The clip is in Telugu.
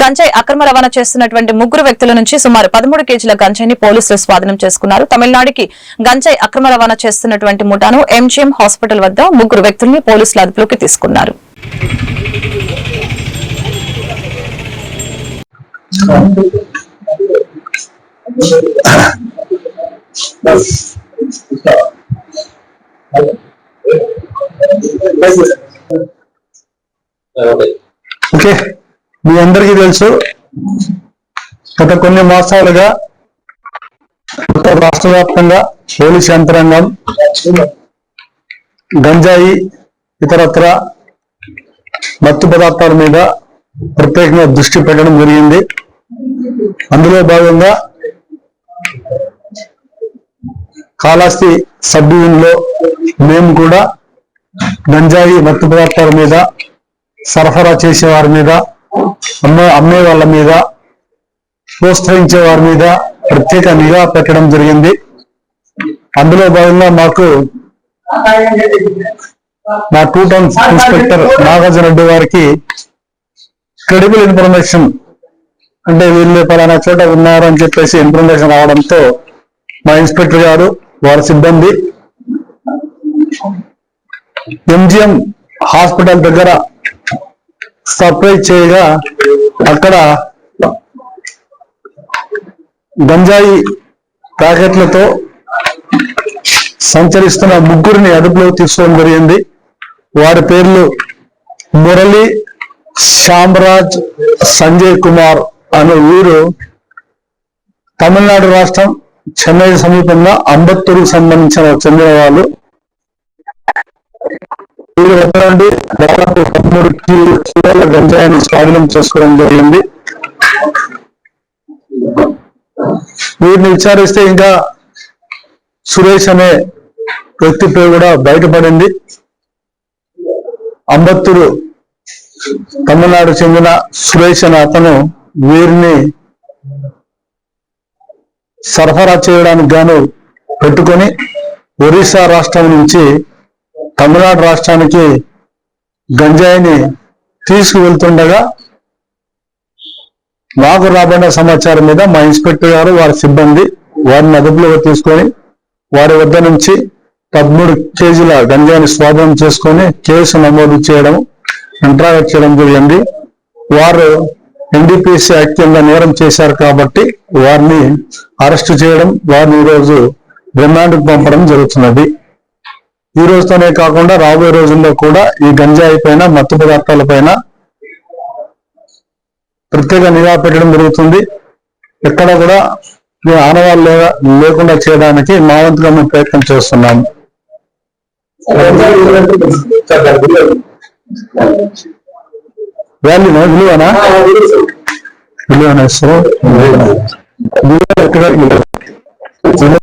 గంజాయి అక్రమ రవాణా చేస్తున్నటువంటి ముగ్గురు వ్యక్తుల నుంచి సుమారు పదమూడు కేజీల గంజాయిని పోలీసులు స్వాధీనం చేసుకున్నారు. తమిళనాడుకి గంజాయి అక్రమ రవాణా చేస్తున్నటువంటి ముఠాను ఎంజీఎం హాస్పిటల్ వద్ద ముగ్గురు వ్యక్తుల్ని పోలీసులు అదుపులోకి తీసుకున్నారు. ఓకే మీ అందరికీ తెలుసు. గత కొన్ని మాసాలుగా రాష్ట్ర వ్యాప్తంగా పోలీస్ యంత్రాంగం గంజాయి ఇతరత్ర మత్తు పదార్థాల మీద ప్రత్యేకంగా దృష్టి పెట్టడం జరిగింది. అందులో భాగంగా కాళాస్తి సబ్లో మేము కూడా గంజాయి మత్తు పదార్థాల మీద సరఫరా చేసే వారి మీద అమ్మే అమ్మే వాళ్ళ మీద ప్రోత్సహించే వారి మీద ప్రత్యేక నిఘా పెట్టడం జరిగింది. అందులో భాగంగా మాకు మా two town inspector Nagarjuna Reddy వారికి క్రెడిబుల్ ఇన్ఫర్మేషన్ అంటే వీళ్ళు పలానా చోట ఉన్నారు అని చెప్పేసి ఇన్ఫర్మేషన్ రావడంతో మా ఇన్స్పెక్టర్ గారు వారి సిబ్బంది ఎంజిఎం హాస్పిటల్ దగ్గర సప్లై చేయగా అక్కడ గంజాయి ప్యాకెట్లతో సంచరిస్తున్న ముగ్గురిని అదుపులోకి తీసుకోవడం జరిగింది. వారి పేర్లు మురళి శ్యామరాజ్ సంజయ్ కుమార్ అనే వీరు తమిళనాడు రాష్ట్రం చెన్నై సమీపంగా అంబత్తూరుకు సంబంధించిన చెందిన వాళ్ళు. వీరి దాదాపు పదమూడు కిలోల గంజాయిని స్వాధీనం చేసుకోవడం జరిగింది. వీరిని విచారిస్తే ఇంకా సురేష్ అనే వ్యక్తి పేరు కూడా బయటపడింది. అంబత్తూరు తమిళనాడు చెందిన సురేష్ అనే అతను వీరిని సరఫరా చేయడానికి గాను పెట్టుకొని ఒరిస్సా రాష్ట్రం నుంచి తమిళనాడు రాష్ట్రానికి గంజాయిని తీసుకువెళ్తుండగా మాకు రాబడిన సమాచారం మీద మా ఇన్స్పెక్టర్ గారు వారి సిబ్బంది వారిని అదుపులోకి తీసుకొని వారి వద్ద నుంచి పదమూడు కేజీల గంజాయిని స్వాధీనం చేసుకొని కేసు నమోదు చేయడం ఇంట్రాగేట్ చేయడం జరిగింది. వారు ఎన్డీపీసీ యాక్ట్ కింద నేరం చేశారు కాబట్టి వారిని అరెస్టు చేయడం వారిని ఈరోజు రిమాండ్కు పంపడం జరుగుతున్నది. ఈ రోజుతోనే కాకుండా రాబోయే రోజుల్లో కూడా ఈ గంజాయి పైన మత్తు పదార్థాల పైన ప్రత్యేక నిఘా పెట్టడం జరుగుతుంది. ఎక్కడ కూడా ఆనవాళ్ళు లేకుండా చేయడానికి మా వంతుగా మేము ప్రయత్నం చేస్తున్నాము వాల్యూనా విలువనా? విలువనా? సో విలువ ఎక్కడ?